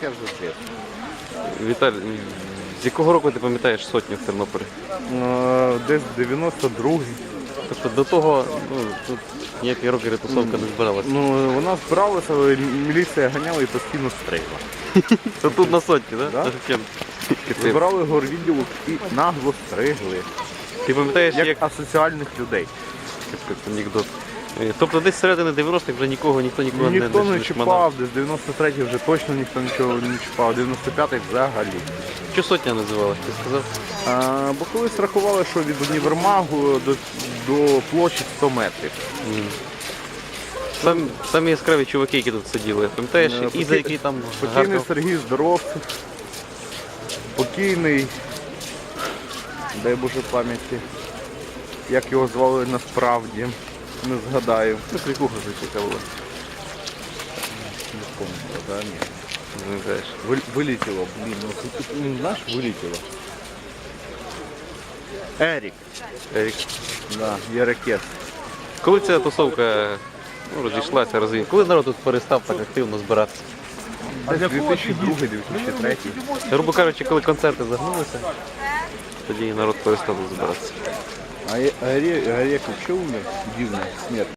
таке вже бред. Віталій, з якого року ти пам'ятаєш сотню в Тернополі? Е, Десь 92-й. Тобто до того ну, тут ніякі роки тусовка не збиралася. Ну, вона збиралася, але міліція ганяла і постійно стригла. То тут на сотні, так? Да. Да? Збирали горвідділок і нагло стригли. Ти пам'ятаєш, як, Як асоціальних людей. Капець, анекдот. Е, Тобто десь середини 90-х вже нікого, ніхто нікого Ніхто не, не не чіпав, десь 93-й вже точно ніхто нічого не чіпав, 95-й взагалі. Що сотня називалась, ти сказав? А, бо колись рахували, що від універмагу до, до площі 100 метрів. Сам, самі яскраві чуваки, які тут сиділи, пам'ятаєш, Е, і за поки- який там Покійний гаркав? Сергій Здоровцев, покійний, дай Боже пам'яті, як його звали насправді, не згадаю. Ну, клікуха зачекав була. Не пам'ятаю, да, ні. Не знаєш. Вы- Вылетело, блин, ну тут, ну, знаешь, вылетело. Ерік, Ерік. да, Єрекес. Коли ця тусовка ну, розійшлася, розвій... Коли народ тут перестав так активно збиратися? Десь 2002-2003. Грубо кажучи, коли концерти загнулися, тоді і народ перестав тут збиратися. А Орек вообще умер? Дивная смерть.